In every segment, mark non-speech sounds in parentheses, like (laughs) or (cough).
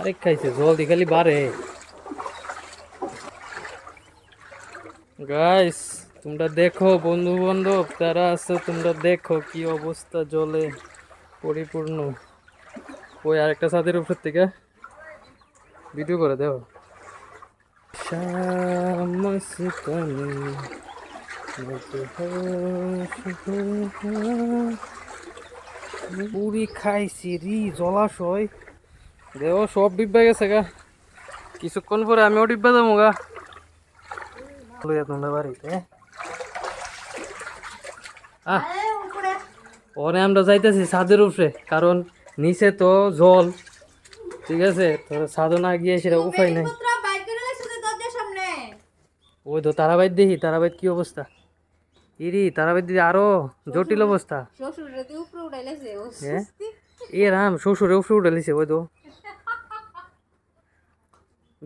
আরেক খাইছে, জল দি খালি বাড়ে। গাইস তোমরা দেখো বন্ধু বান্ধব তারা আছে তোমরা দেখো কি অবস্থা জলে পরিপূর্ণ। ওই আরেকটা ছাদের উপর থেকে ভিডিও করে দেও পুরি খাইছি, রি জলাশয়। দেহ সব ডিব্বা গেছে গা। কিছুক্ষণ পরে আমিও ডিব্বা যাব গা। লইয়া তোমরা বাড়িতে আহ পরে আমরা যাইতেছি ছাদের উপরে কারণ নিচে তো জল। ঠিক আছে তো ছাদও না গিয়ে সেটা উপায় নাই। ওই তো তারাবাইদ দেখি তারাবাইদ কি অবস্থা? ইরি তারাবাইদ দিদি আরও জটিল অবস্থা। হ্যাঁ? এ রাম শ্বশুরে উপরে উঠে লিছে ওই তো।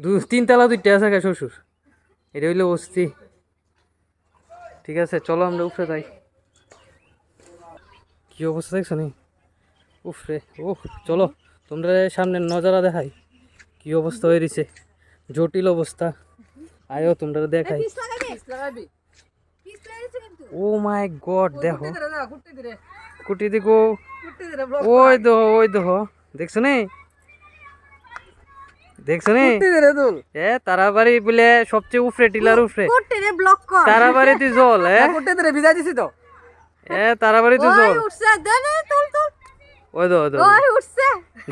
দু তিন তালা দুইটা আছে গা শ্বশুর। এটা হইল বস্তি। ঠিক আছে চলো আমরা উপরে যাই। কি অবস্থা দেখছ নি? উফরে ও চলো তোমরা সামনে নজারা দেখাই। কি অবস্থা হয়ে রয়েছে জটিল অবস্থা। আয়ো তোমরা দেখাই। ও মাই গড দেখো। কুটি দেখো ওই দেখো ওই দেখো। দেখছ নি? দেখছ নি এ তারাবাড়ি বলে সবচেয়ে উফরে টিলার উফরে ব্লক কর। তারাবাড়িতে জল (laughs) এ? ভিজাই দিছি তো। এ তারাবাড়িতে জল। উঠছে দে দে তুল তুল ওই দো দো ওই উঠছে।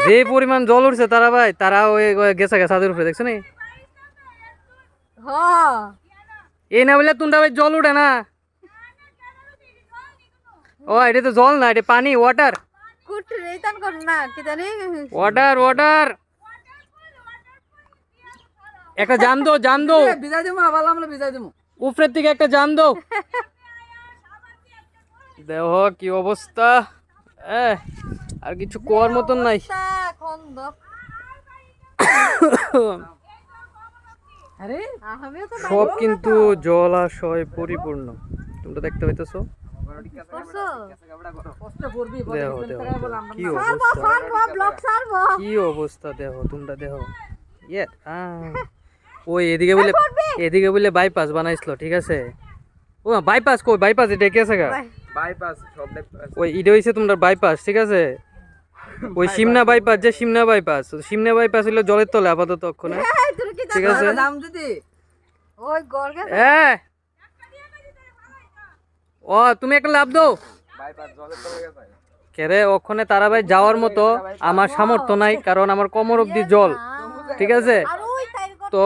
যে পরিমাণ জল উঠছে তারা ভাই তারা ওই ওই গেছে গেছে ছাদের উপরে দেখছ নি হ। এই না বলে তুন্ডা ভাই জল উঠে না। ও এটা তো জল না এটা পানি ওয়াটার কুট রেতান কর না কি জানি। ওয়াটার ওয়াটার একটা জাম দো জাম দো ভিজাই দিমু আবার আমরা ভিজাই দিমু। উপরের থেকে একটা জাম দো দেহ কি অবস্থা। এ আর কিছু কোয়ার মতন নাই। সব কিন্তু জলাশয় পরিপূর্ণ। তোমরা দেখতে পাইতেছো? করছ? কষ্ট করবি দেহ দেহ দেহ, কি অবস্থা। সারবো ব্লক সারবো। কি অবস্থা দেখো তোমরা দেখো। ইয়ে ওই এদিকে বলে এদিকে বলে বাইপাস বানাইছিল ঠিক আছে? ও বাইপাস কই? বাইপাস এটা কি আছে গা? বাইপাস সব ওই এটা হইছে তোমার বাইপাস ঠিক আছে? (laughs) ওই সিমনা বাইপাস যে সিমনা বাইপাস সিমনা বাইপাস হইল জলের তলে আপাতত অক্ষণে। এই তুই কি ঠিক আছে? দাম দিদি? ওই গর্গে এ! ও তুমি একটা লাভ দাও। বাইপাস জলের তলে গেছে। কেরে ওখানে তারাবাই যাওয়ার মতো আমার সামর্থ্য নাই কারণ আমার কোমর অব্দি জল। ঠিক আছে? তো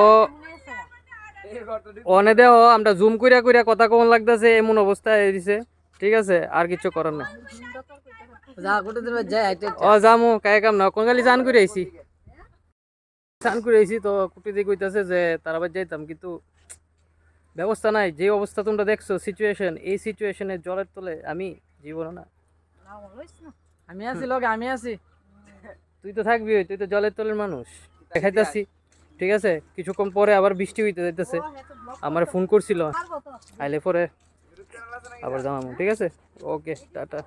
অনে দেহ আমরা জুম কইরা কইরা কথা কমন লাগতেছে এমন অবস্থায় দিছে ঠিক আছে আর কিছু করার দিন ও যামু কায় কাম না কোন গালি চান করে আইছি। চান করে আইছি তো কুটি দিয়ে কইতাছে যে তারাবাই যাইতাম কিন্তু ব্যবস্থা নাই। যে অবস্থা তোমরা দেখছ সিচুয়েশন এই সিচুয়েশনে জলের তলে আমি জীবন না। আমি আছি লগে আমি আছি। তুই তো থাকবি তুই তো জলের তলের মানুষ। দেখাইতাছি। ঠিক আছে? কিছুক্ষণ পরে আবার বৃষ্টি হইতে যাইতেছে। আমার ফোন করছিল। আইলে পরে আবার জানাব ঠিক আছে? Okay, tata.